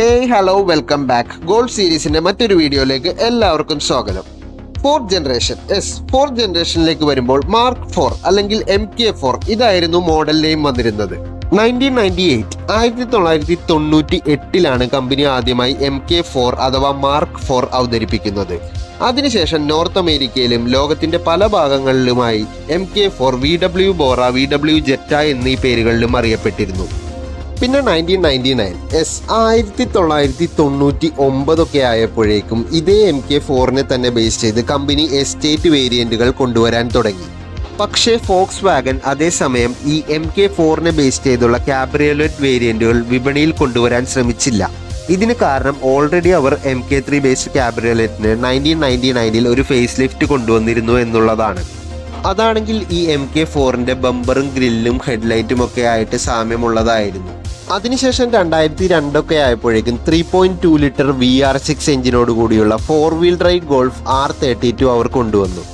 Hey hello welcome back gold സീരീസിന്റെ മറ്റൊരു വീഡിയോയിലേക്ക് എല്ലാവർക്കും സ്വാഗതം. ഫോർത്ത് ജനറേഷൻ എസ് ഫോർത്ത് ജനറേഷനിലേക്ക് വരുമ്പോൾ മാർക്ക് ഫോർ അല്ലെങ്കിൽ എം കെ ഫോർ ഇതായിരുന്നു മോഡൽ നെയിം വന്നിരുന്നത്. നയന്റീൻ നയന്റി എയ്റ്റ് ആയിരത്തി തൊള്ളായിരത്തി തൊണ്ണൂറ്റി എട്ടിലാണ് കമ്പനി ആദ്യമായി എം കെ ഫോർ അഥവാ മാർക്ക് ഫോർ അവതരിപ്പിക്കുന്നത്. അതിനുശേഷം നോർത്ത് അമേരിക്കയിലും ലോകത്തിന്റെ പല ഭാഗങ്ങളിലുമായി M K four V W Bora V W Jetta എന്നീ പേരുകളിലും അറിയപ്പെട്ടിരുന്നു. പിന്നെ നയന്റീൻ നയന്റി നയൻ എസ് ആയിരത്തി തൊള്ളായിരത്തി തൊണ്ണൂറ്റി ഒമ്പതൊക്കെ ആയപ്പോഴേക്കും ഇതേ എം കെ ഫോറിനെ തന്നെ ബേസ് ചെയ്ത് കമ്പനി എസ്റ്റേറ്റ് വേരിയന്റുകൾ കൊണ്ടുവരാൻ തുടങ്ങി. പക്ഷേ ഫോക്സ് വാഗൻ അതേസമയം ഈ എം കെ ഫോറിനെ ബേസ് ചെയ്തുള്ള ക്യാബ്രിയലറ്റ് വേരിയന്റുകൾ വിപണിയിൽ കൊണ്ടുവരാൻ ശ്രമിച്ചില്ല. ഇതിന് കാരണം ഓൾറെഡി അവർ എം കെ ത്രീ ബേസ്ഡ് ക്യാബ്രിയലറ്റിന് നയന്റീൻ നയന്റി നയനിൽ ഒരു ഫേസ് ലിഫ്റ്റ് കൊണ്ടുവന്നിരുന്നു എന്നുള്ളതാണ്. അതാണെങ്കിൽ ഈ എം കെ ഫോറിന്റെ ബമ്പറും ഗ്രില്ലും ഹെഡ്ലൈറ്റും ഒക്കെ ആയിട്ട് സാമ്യമുള്ളതായിരുന്നു. അതിനുശേഷം രണ്ടായിരത്തി രണ്ടൊക്കെ ആയപ്പോഴേക്കും three point two litre V R six എഞ്ചിനോട് കൂടിയുള്ള four wheel drive golf R thirty two അവർ കൊണ്ടുവന്നു.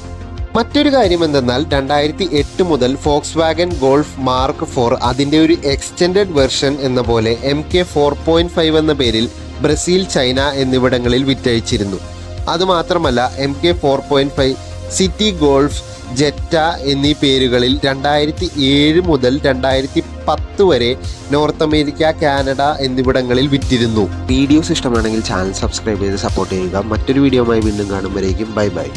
മറ്റൊരു കാര്യം എന്തെന്നാൽ രണ്ടായിരത്തി എട്ട് മുതൽ Volkswagen golf mark four അതിന്റെ ഒരു എക്സ്റ്റെൻഡഡ് വെർഷൻ എന്ന പോലെ M K four point five എന്ന പേരിൽ ബ്രസീൽ ചൈന എന്നിവിടങ്ങളിൽ വിറ്റഴിച്ചിരുന്നു. അതുമാത്രമല്ല M K four point five city golf Jetta എന്നീ പേരുകളിൽ രണ്ടായിരത്തി ഏഴ് മുതൽ രണ്ടായിരത്തി പത്ത് വരെ നോർത്ത് അമേരിക്ക കാനഡ എന്നിവിടങ്ങളിൽ വിറ്റിരുന്നു. വീഡിയോസ് ഇഷ്ടമാണെങ്കിൽ ചാനൽ സബ്സ്ക്രൈബ് ചെയ്ത് സപ്പോർട്ട് ചെയ്യുക. മറ്റൊരു വീഡിയോയുമായി വീണ്ടും കാണുമ്പോഴേക്കും ബൈ ബൈ.